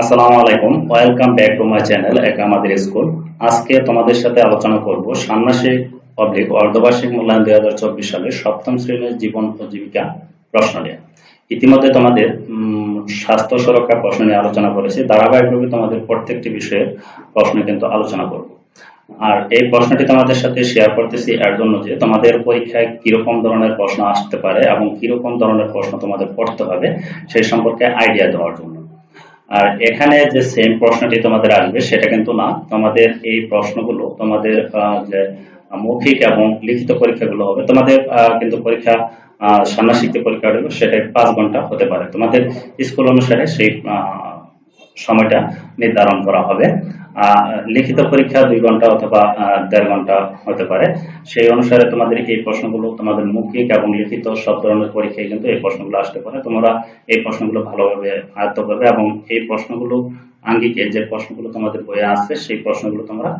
আসসালামু আলাইকুম। Welcome back to my channel এক স্কুল আজকে তোমাদের সাথে আলোচনা করব ষান্মাসিক পাবলিক অর্ধবার্ষিক মূল্যায়ন দুই হাজার চব্বিশ সালের সপ্তম শ্রেণির জীবন ও জীবিকা প্রশ্ন নিয়ে। ইতিমধ্যে তোমাদের স্বাস্থ্য সুরক্ষা প্রশ্ন নিয়ে আলোচনা করেছি। ধারাবাহিকভাবে তোমাদের প্রত্যেকটি বিষয়ের প্রশ্ন কিন্তু আলোচনা করব। আর এই প্রশ্নটি তোমাদের সাথে শেয়ার করতেছি এর জন্য যে তোমাদের পরীক্ষায় কীরকম ধরনের প্রশ্ন আসতে পারে এবং কীরকম ধরনের প্রশ্ন তোমাদের পড়তে হবে, সেই সম্পর্কে আইডিয়া দেওয়ার জন্য। আর এখানে যে সেম প্রশ্নটি তোমাদের আসবে, সেটা কিন্তু না। তোমাদের এই প্রশ্নগুলো তোমাদের যে মৌখিক এবং লিখিত পরীক্ষাগুলো হবে। তোমাদের কিন্তু পরীক্ষা ষান্মাসিক পরীক্ষা হবে সেটা পাঁচ ঘণ্টা হতে পারে। তোমাদের স্কুল অনুসারে সেই সময়টা নির্ধারণ করা হবে। লিখিত পরীক্ষা দুই ঘণ্টা অথবা দেড় ঘণ্টা হতে পারে। সেই অনুসারে তোমাদের এই প্রশ্নগুলো, তোমাদের মৌখিক এবং লিখিত সব ধরনের পরীক্ষায় কিন্তু এই প্রশ্নগুলো আসতে পারে। তোমরা এই প্রশ্নগুলো ভালোভাবে আয়ত্ত করবে এবং এই প্রশ্নগুলো, আঙ্গিকে যে প্রশ্নগুলো তোমাদের বইয়ে আছে, সেই প্রশ্নগুলো তোমরা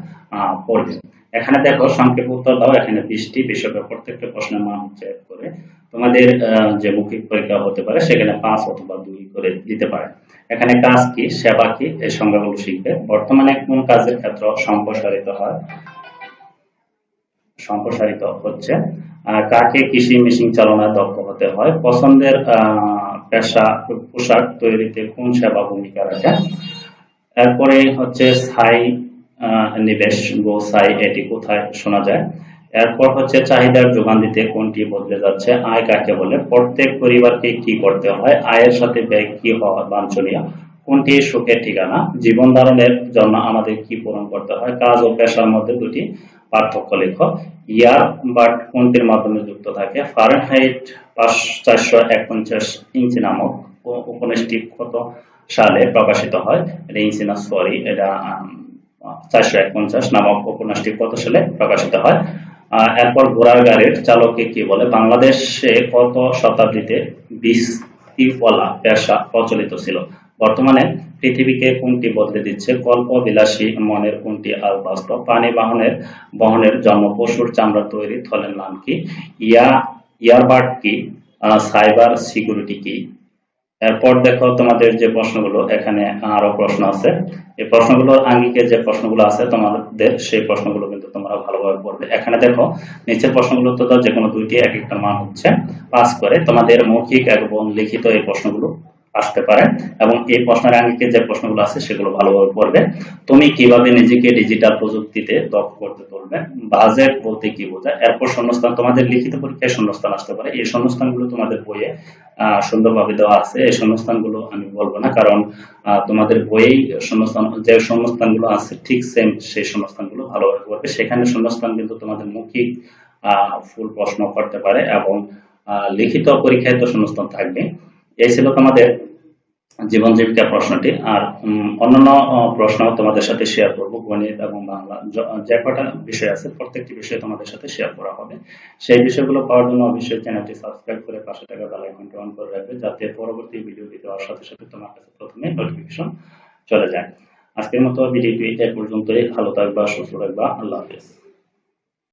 পড়বে। এখানে দেখো, সংক্ষেপ উত্তর দাও। এখানে বৃষ্টি বিষয়ক প্রত্যেকটা প্রশ্নের মান হচ্ছে করে তোমাদের যে মৌখিক পরীক্ষা হতে পারে, সেখানে পাঁচ অথবা দুই করে দিতে পারে। এখানে কাজ কি? সেবা কি? এই সংজ্ঞাগুলো শিখবে। বর্তমানে কোন কাজের ক্ষেত্র সম্প্রসারিত হয়? সম্প্রসারিত হচ্ছে কাকে কৃষি মেশিন চালনায় দক্ষ হতে হয়? পছন্দের পেশা, পোশাক তৈরিতে কোন সেবা ভূমিকা রাখে? এরপরে হচ্ছে স্থায়ী নিবেশ, গো, সাই, এটি কোথায় শোনা যায়? এরপর হচ্ছে চাহিদার যোগান দিতে কোনটি বদলে যাচ্ছে, আয় কাকে বলে, প্রত্যেক পরিবারকে কি করতে হয়, আয়ের সাথে ব্যয় কি হওয়া বাঞ্ছনীয়, কোনটি সুখের ঠিকানা, জীবন ধারণের জন্য আমাদের কি পূরণ করতে হয়, কাজ ও পেশার মধ্যে দুটি পার্থক্য লেখ, ইয়ার বাট কোনটির মাধ্যমে যুক্ত থাকে ফারেনহাইট পাঁচ চারশো একপঞ্চাশ ইঞ্চি নামক উপন্যাসটি কত সালে প্রকাশিত হয়, এটা ইঞ্চি না সরি এটা চারশো একপঞ্চাশ নামক উপন্যাসটি কত সালে প্রকাশিত হয় এরপর ঘোড়ার গাড়ির চালককে কি বলে? বাংলাদেশে কত শতাব্দীতে বীজওয়ালা পেশা প্রচলিত ছিল? বর্তমানে পৃথিবীকে কোনটি বদলে দিচ্ছে? কল্প বিলাসী মনের কোনটি আর বাস্তব প্রাণী বাহনের বহনের জন্ম? পশুর চামড়া তৈরি থলের নাম কি? ইয়া ইয়ারবার্ড কি? সাইবার সিকিউরিটি কি? এরপর দেখো তোমাদের যে প্রশ্নগুলো, এখানে আরও প্রশ্ন আছে। এই প্রশ্নগুলোর আঙ্গিকে যে প্রশ্নগুলো আছে তোমাদের, সেই প্রশ্নগুলো কিন্তু তোমরা ভালোভাবে পড়বে। এখানে দেখো, নিচের প্রশ্নগুলো তো যে কোনো দুইটি, এক একটা মান হচ্ছে। পাস করে তোমাদের মৌখিক এবং লিখিত এই প্রশ্নগুলো আসতে পারে। এবং এই প্রশ্নের আঙ্গিকে যে প্রশ্নগুলো আছে সেগুলো ভালোভাবে পড়বে। তুমি কীভাবে নিজেকে ডিজিটাল প্রযুক্তিতে দক্ষ করতে তুলবে? বাজেট বলতে কি বোঝায়? এরপর শূন্যস্থান তোমাদের লিখিত পরীক্ষায় শূন্যস্থান আসতে পারে। এই শূন্যস্থানগুলো তোমাদের বইয়ে সুন্দরভাবে দেওয়া আছে। এই শূন্যস্থানগুলো আমি বলব না, কারণ তোমাদের বইয়েই শূন্যস্থান, যে শূন্যস্থানগুলো আছে ঠিক সেম সেই শূন্যস্থানগুলো ভালোভাবে করবে সেখানে শূন্যস্থান কিন্তু তোমাদের মৌখিক ফুল প্রশ্ন করতে পারে এবং লিখিত পরীক্ষায় তো শূন্যস্থান থাকবে এই ছিল তোমাদের জীবন জীবিকা প্রশ্নটি। আর অন্যান্য প্রশ্ন তোমাদের সাথে শেয়ার করব, গণিত এবং বাংলা। যে কটা বিষয় আছে, প্রত্যেকটি বিষয় তোমাদের সাথে শেয়ার করা হবে। সেই বিষয়গুলো পাওয়ার জন্য অবশ্যই চ্যানেলটি সাবস্ক্রাইব করে পাশে থাকা বেল আইকনটি অন করে রাখবে, যাতে পরবর্তী ভিডিওটি দেওয়ার সাথে সাথে তোমার কাছে প্রথমে নোটিফিকেশন চলে যায়। আজকের মতো ভিডিওটি এ পর্যন্তই। ভালো থাকবা, সুস্থ থাকবা। আল্লাহ হাফেজ।